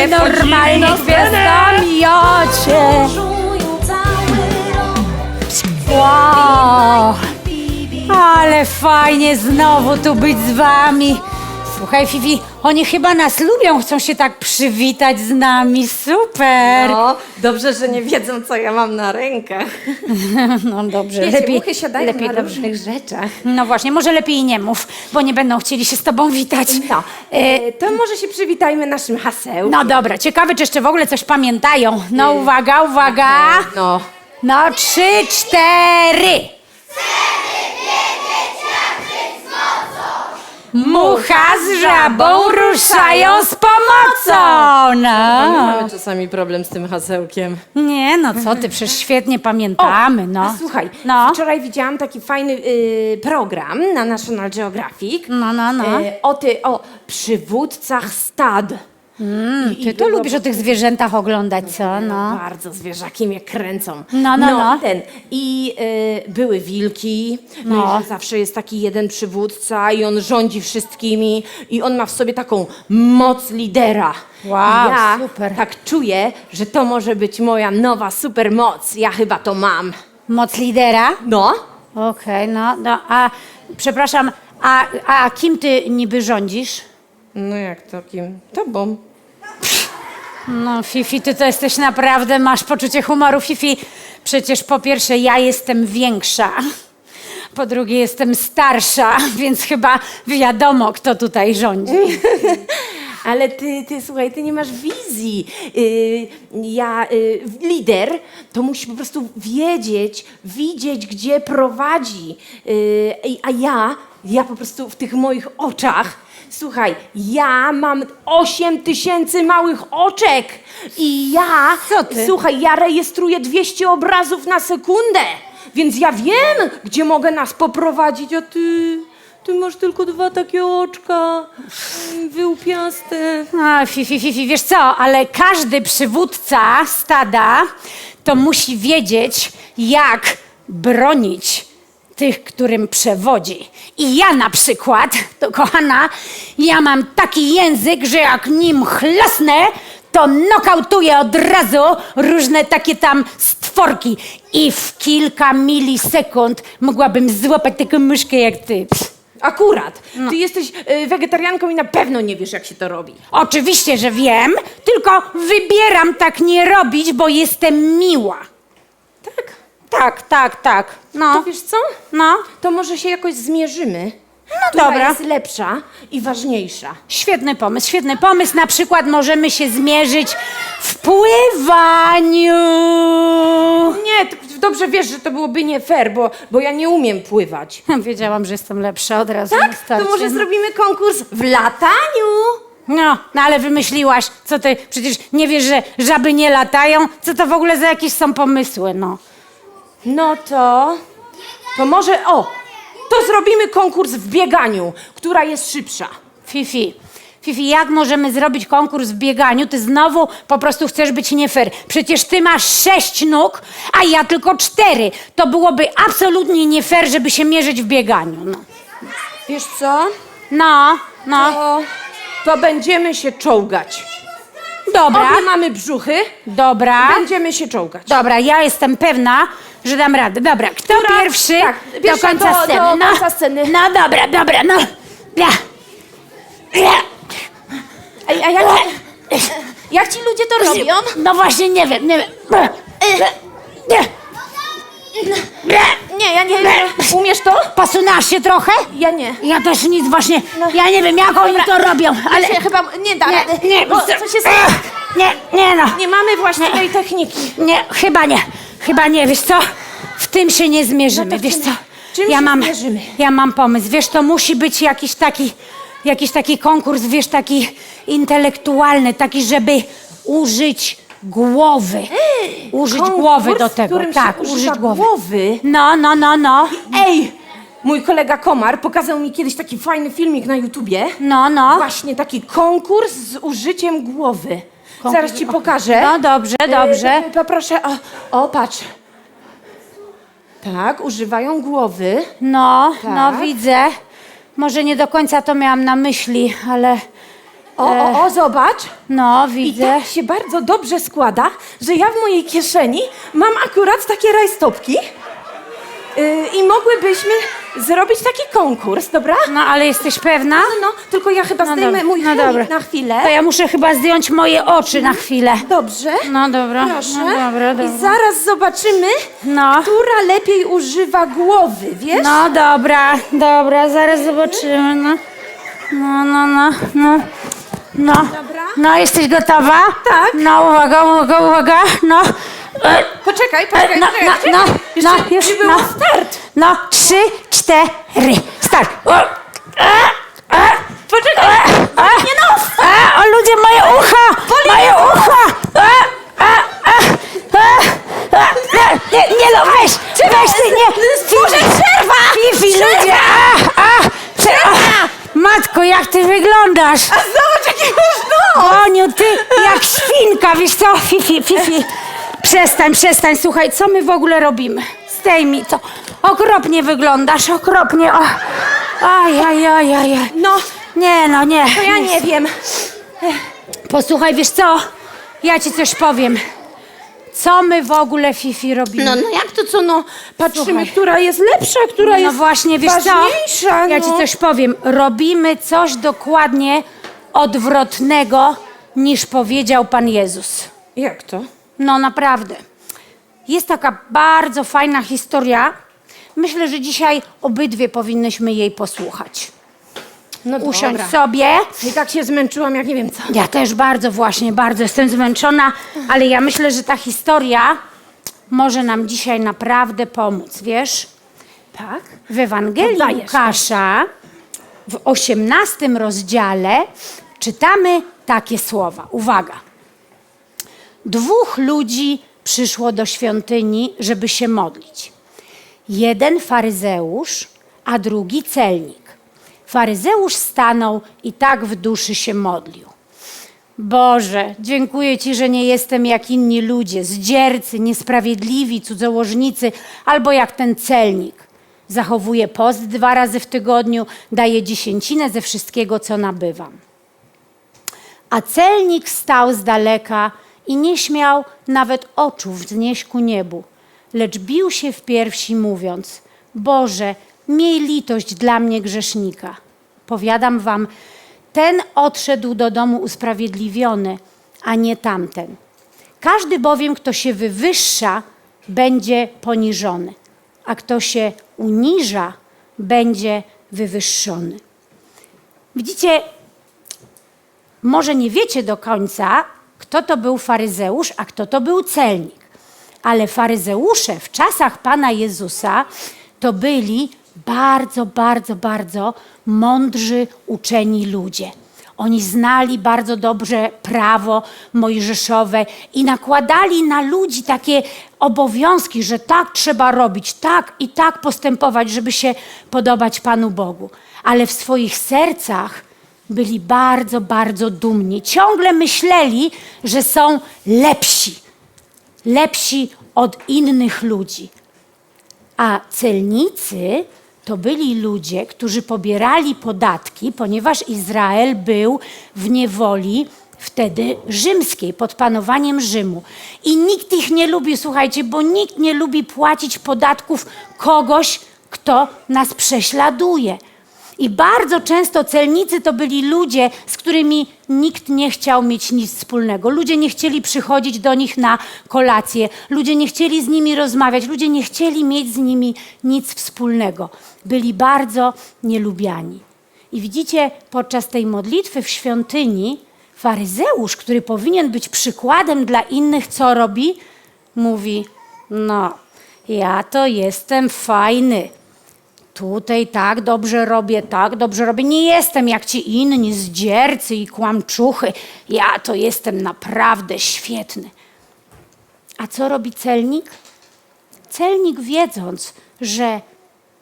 jesteśmy Nie wchodzili normalnie na scenę. gwiazdami, rok. Wow, ale fajnie znowu tu być z wami. Słuchaj, Fifi, oni chyba nas lubią, chcą się tak przywitać z nami. Super. No, dobrze, że nie wiedzą, co ja mam na rękach. No dobrze, Wiecie, lepiej, muchy siadają lepiej na dobrze. różnych rzeczach. No właśnie, może lepiej nie mów, bo nie będą chcieli się z tobą witać. No, e, to może się przywitajmy naszym hasełkiem. No dobra, ciekawe, czy jeszcze w ogóle coś pamiętają. No uwaga, uwaga. No. No trzy, cztery. Mucha z żabą ruszają z pomocą. No. mamy czasami problem z tym hasełkiem. Nie, no co ty, przecież świetnie pamiętamy, no. A słuchaj, No. wczoraj widziałam taki fajny y, program na National Geographic. No, no, no. Y, o, ty, o przywódcach stad. Mm, Ty to lubisz o tych zwierzętach oglądać, co? No. Bardzo zwierzaki mnie kręcą. No, no, no. Ten. I y, były wilki. No. No. i że zawsze jest taki jeden przywódca i on rządzi wszystkimi i on ma w sobie taką moc lidera. Wow, I ja super. tak czuję, że to może być moja nowa supermoc. Ja chyba to mam. Moc lidera? No. Okej, no, no, a przepraszam, a, a kim ty niby rządzisz? No jak to kim? Tobą. No, Fifi, ty to jesteś naprawdę, masz poczucie humoru, Fifi. Przecież po pierwsze ja jestem większa, po drugie jestem starsza, więc chyba wiadomo, kto tutaj rządzi. Ale ty, ty, słuchaj, ty nie masz wizji. Yy, ja, yy, lider, to musi po prostu wiedzieć, widzieć, gdzie prowadzi. I- a ja, ja po prostu w tych moich oczach, słuchaj, ja mam 8 tysięcy małych oczek. I ja, Co ty? słuchaj, ja rejestruję 200 obrazów na sekundę. Więc ja wiem, gdzie mogę nas poprowadzić, a ty... Ty masz tylko dwa takie oczka, mm, wyłupiaste. A, Fifi, Fifi, wiesz co, ale każdy przywódca stada to musi wiedzieć, jak bronić tych, którym przewodzi. I ja na przykład, to kochana, ja mam taki język, że jak nim chlasnę, to nokautuję od razu różne takie tam stworki. I w kilka milisekund mogłabym złapać taką myszkę jak ty. Akurat. Ty jesteś y, wegetarianką i na pewno nie wiesz, jak się to robi. Oczywiście, że wiem, tylko wybieram tak nie robić, bo jestem miła. Tak. Tak, tak, tak. To No, wiesz co? no, To może się jakoś zmierzymy. no Która dobra. jest lepsza i ważniejsza. Świetny pomysł, świetny pomysł. Na przykład możemy się zmierzyć w pływaniu. Nie, dobrze wiesz, że to byłoby nie fair, bo, bo ja nie umiem pływać. Wiedziałam, że jestem lepsza od razu na Tak? starcie. To może no. zrobimy konkurs w lataniu. No, no ale wymyśliłaś, co ty, przecież nie wiesz, że żaby nie latają? Co to w ogóle za jakieś są pomysły, no. No to... To może... O! To zrobimy konkurs w bieganiu. Która jest szybsza? Fifi, Fifi, jak możemy zrobić konkurs w bieganiu? Ty znowu po prostu chcesz być nie fair. Przecież ty masz sześć nóg, a ja tylko cztery. To byłoby absolutnie nie fair, żeby się mierzyć w bieganiu. No, Wiesz co? no, no. To, to będziemy się czołgać. Dobra, Obie mamy brzuchy. dobra. Będziemy się czołgać. Dobra, ja jestem pewna, że dam radę. Dobra, kto Która? pierwszy Tak, do końca do- sceny? do no, końca sceny. no dobra, dobra, no. Ej, a jak, jak ci ludzie to robią? No właśnie, nie wiem, nie wiem. Nie. Nie, ja nie Umiesz to? Posunęłaś się trochę? Ja nie. Ja też nic właśnie, ja nie wiem jak oni to robią, ale... Ale się chyba nie da rady. Nie, nie, Bo, nie, nie no, Nie mamy właściwej techniki. nie, chyba nie, chyba nie, wiesz co? W tym się nie zmierzymy, No to wiesz czym- co? czym ja się mam, zmierzymy? ja mam pomysł, wiesz, to musi być jakiś taki, jakiś taki konkurs, wiesz, taki intelektualny, taki, żeby użyć głowy. Użyć Konkurs, głowy do w tego, którym tak, używa użyć głowy. głowy. No, no, no, no, Ej, mój kolega Komar pokazał mi kiedyś taki fajny filmik na YouTubie. no, no. Właśnie taki konkurs z użyciem głowy. Zaraz ci pokażę. No dobrze, dobrze. E, Poproszę, o, o patrz. Tak, używają głowy. No, no Tak. widzę. Może nie do końca to miałam na myśli, ale O, o, o, zobacz. No, I widzę. tak się bardzo dobrze składa, że ja w mojej kieszeni mam akurat takie rajstopki. Yy, I mogłybyśmy zrobić taki konkurs, dobra? No, ale jesteś pewna? No, no, tylko ja chyba No zdejmę dobra, mój no dobra. na chwilę. To ja muszę chyba zdjąć moje oczy na chwilę. Dobrze. No dobra, Proszę. no dobra, dobra. I zaraz zobaczymy, No. która lepiej używa głowy, wiesz? No dobra, dobra, zaraz zobaczymy, no. No, no, no, no. No. Dobra. No, jesteś gotowa? Tak. No, uwaga, uwaga, uwaga, no. E, Poczekaj, poczekaj, no, poczekaj, no, poczekaj. no, Jeszcze no, już, nie było no. start. No, trzy, cztery, start. O, e, e, Poczekaj. e, Nie nos. e, o ludzie, moje ucha! Moje ucha! E, e, e, e, e, nie, nie, nie no, weź! Weź ty, nie! Stworzę przerwa! Fifi, ludzie! A, a, prze, a, matko, jak ty wyglądasz! A zobacz, jaki masz nos. Boniu, ty jak świnka, wiesz co? Fifi, Fifi, przestań, przestań, słuchaj, co my w ogóle robimy? Zdejmij to. Okropnie wyglądasz, okropnie. O. Aj, aj, aj, aj, aj. No, Nie, no nie. to ja nie wiem. Posłuchaj, wiesz co? Ja ci coś powiem. Co my w ogóle, Fifi, robimy? No, no jak to co, no, patrzymy, Słuchaj. która jest lepsza, która no jest właśnie, wiesz co? ważniejsza. Ja no. ci coś powiem. Robimy coś dokładnie odwrotnego, niż powiedział Pan Jezus. Jak to? No naprawdę. Jest taka bardzo fajna historia. Myślę, że dzisiaj obydwie powinnyśmy jej posłuchać. No Usiądź dobra. sobie. I tak się zmęczyłam, jak nie wiem co. Ja też bardzo właśnie, bardzo jestem zmęczona, ale ja myślę, że ta historia może nam dzisiaj naprawdę pomóc, wiesz? Tak? W Ewangelii Poddajesz. Łukasza w 18 rozdziale czytamy takie słowa. Uwaga. Dwóch ludzi przyszło do świątyni, żeby się modlić. Jeden faryzeusz, a drugi celnik. Faryzeusz stanął i tak w duszy się modlił. Boże, dziękuję Ci, że nie jestem jak inni ludzie, zdziercy, niesprawiedliwi, cudzołożnicy, albo jak ten celnik. Zachowuję post dwa razy w tygodniu, daję dziesięcinę ze wszystkiego, co nabywam. A celnik stał z daleka i nie śmiał nawet oczu wznieść ku niebu, lecz bił się w piersi, mówiąc: Boże, miej litość dla mnie grzesznika. Powiadam wam, ten odszedł do domu usprawiedliwiony, a nie tamten. Każdy bowiem, kto się wywyższa, będzie poniżony, a kto się uniża, będzie wywyższony. Widzicie, może nie wiecie do końca, kto to był faryzeusz, a kto to był celnik. Ale faryzeusze w czasach Pana Jezusa to byli bardzo, bardzo, bardzo mądrzy, uczeni ludzie. Oni znali bardzo dobrze prawo mojżeszowe i nakładali na ludzi takie obowiązki, że tak trzeba robić, tak i tak postępować, żeby się podobać Panu Bogu. Ale w swoich sercach byli bardzo, bardzo dumni. Ciągle myśleli, że są lepsi. Lepsi od innych ludzi. A celnicy to byli ludzie, którzy pobierali podatki, ponieważ Izrael był w niewoli wtedy rzymskiej, pod panowaniem Rzymu. I nikt ich nie lubi, słuchajcie, bo nikt nie lubi płacić podatków kogoś, kto nas prześladuje. I bardzo często celnicy to byli ludzie, z którymi nikt nie chciał mieć nic wspólnego. Ludzie nie chcieli przychodzić do nich na kolację, ludzie nie chcieli z nimi rozmawiać, ludzie nie chcieli mieć z nimi nic wspólnego. Byli bardzo nielubiani. I widzicie, podczas tej modlitwy w świątyni, faryzeusz, który powinien być przykładem dla innych, co robi? Mówi: No, ja to jestem fajny. Tutaj tak dobrze robię, tak dobrze robię. Nie jestem jak ci inni zdziercy i kłamczuchy. Ja to jestem naprawdę świetny. A co robi celnik? Celnik, wiedząc, że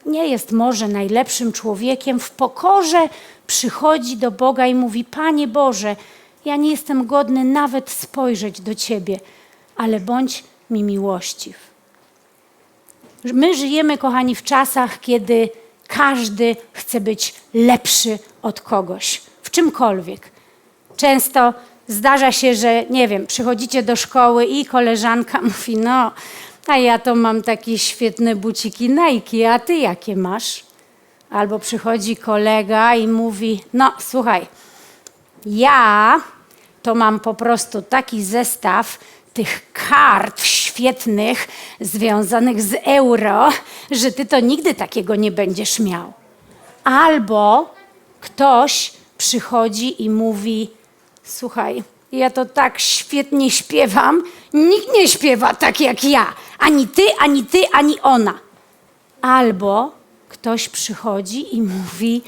nie jest może najlepszym człowiekiem, w pokorze przychodzi do Boga i mówi: Panie Boże, ja nie jestem godny nawet spojrzeć do Ciebie, ale bądź mi miłościw. My żyjemy, kochani, w czasach, kiedy każdy chce być lepszy od kogoś, w czymkolwiek. często zdarza się, że nie wiem, przychodzicie do szkoły i koleżanka mówi, no, a ja to mam takie świetne buciki Nike, a ty jakie masz? Albo przychodzi kolega i mówi, no słuchaj, ja to mam po prostu taki zestaw tych kart świetnych związanych z euro, że ty to nigdy takiego nie będziesz miał. Albo ktoś przychodzi i mówi: Słuchaj, ja to tak świetnie śpiewam, nikt nie śpiewa tak jak ja. Ani ty, ani ty, ani ona. Albo ktoś przychodzi i mówi: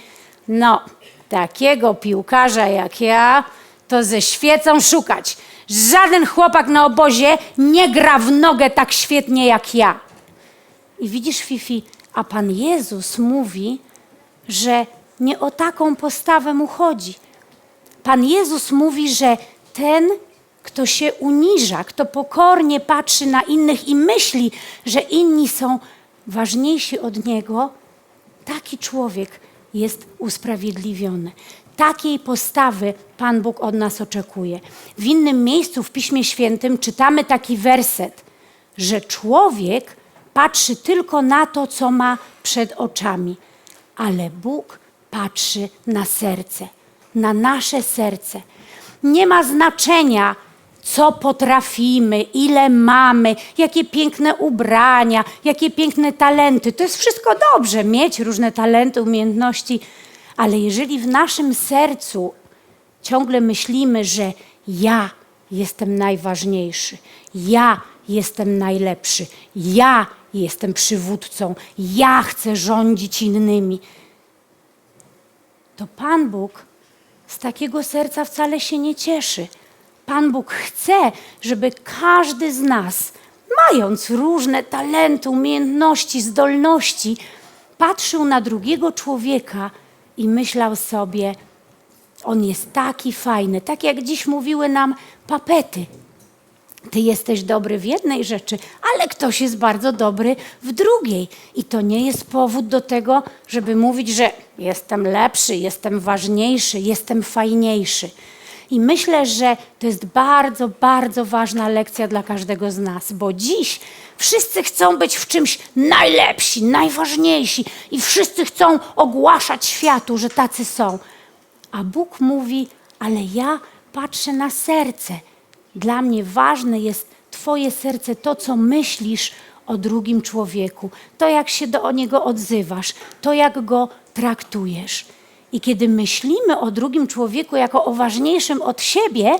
No, takiego piłkarza jak ja, to ze świecą szukać. Żaden chłopak na obozie nie gra w nogę tak świetnie jak ja. I widzisz, Fifi, a Pan Jezus mówi, że nie o taką postawę mu chodzi. Pan Jezus mówi, że ten, kto się uniża, kto pokornie patrzy na innych i myśli, że inni są ważniejsi od niego, taki człowiek jest usprawiedliwiony. Takiej postawy Pan Bóg od nas oczekuje. W innym miejscu w Piśmie Świętym czytamy taki werset, że człowiek patrzy tylko na to, co ma przed oczami, ale Bóg patrzy na serce, na nasze serce. Nie ma znaczenia, co potrafimy, ile mamy, jakie piękne ubrania, jakie piękne talenty. To jest wszystko dobrze, mieć różne talenty, umiejętności, ale jeżeli w naszym sercu ciągle myślimy, że ja jestem najważniejszy, ja jestem najlepszy, ja jestem przywódcą, ja chcę rządzić innymi, to Pan Bóg z takiego serca wcale się nie cieszy. Pan Bóg chce, żeby każdy z nas, mając różne talenty, umiejętności, zdolności, patrzył na drugiego człowieka i myślał sobie, on jest taki fajny, tak jak dziś mówiły nam papety. Ty jesteś dobry w jednej rzeczy, ale ktoś jest bardzo dobry w drugiej. I to nie jest powód do tego, żeby mówić, że jestem lepszy, jestem ważniejszy, jestem fajniejszy. I myślę, że to jest bardzo, bardzo ważna lekcja dla każdego z nas, bo dziś wszyscy chcą być w czymś najlepsi, najważniejsi i wszyscy chcą ogłaszać światu, że tacy są. A Bóg mówi, ale ja patrzę na serce. Dla mnie ważne jest Twoje serce, to co myślisz o drugim człowieku, to jak się do niego odzywasz, to jak go traktujesz. I kiedy myślimy o drugim człowieku jako o ważniejszym od siebie,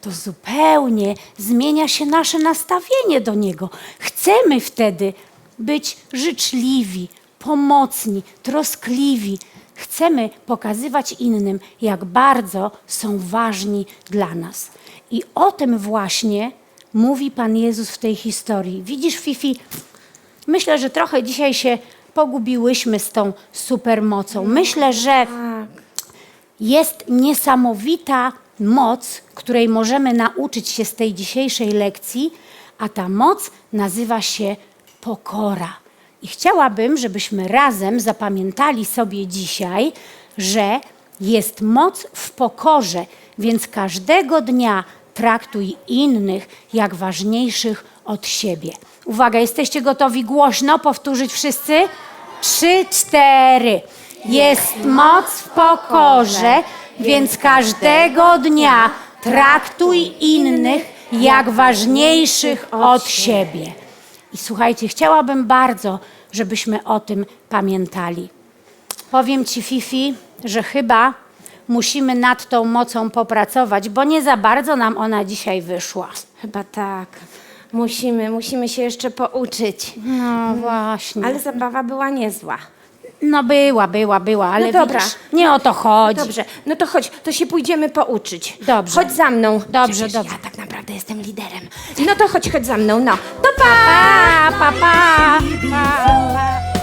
to zupełnie zmienia się nasze nastawienie do niego. Chcemy wtedy być życzliwi, pomocni, troskliwi. Chcemy pokazywać innym, jak bardzo są ważni dla nas. I o tym właśnie mówi Pan Jezus w tej historii. Widzisz, Fifi, myślę, że trochę dzisiaj się pogubiłyśmy z tą supermocą. Myślę, że jest niesamowita moc, której możemy nauczyć się z tej dzisiejszej lekcji, a ta moc nazywa się pokora. I chciałabym, żebyśmy razem zapamiętali sobie dzisiaj, że jest moc w pokorze, więc każdego dnia traktuj innych jak ważniejszych od siebie. Uwaga, jesteście gotowi głośno powtórzyć wszyscy? Trzy, cztery. Jest moc w pokorze, więc każdego dnia traktuj innych jak ważniejszych od siebie. I słuchajcie, chciałabym bardzo, żebyśmy o tym pamiętali. Powiem ci, Fifi, że chyba musimy nad tą mocą popracować, bo nie za bardzo nam ona dzisiaj wyszła. Chyba tak. Musimy, musimy się jeszcze pouczyć. No właśnie. Ale zabawa była niezła. No była, była, była, ale No dobra. widzisz, nie o to chodzi. Dobrze, no to chodź, to się pójdziemy pouczyć. Dobrze. Chodź za mną. Dobrze, Przecież dobrze. Ja tak naprawdę jestem liderem. No to chodź, chodź za mną, no. To pa! Pa, pa, pa, pa.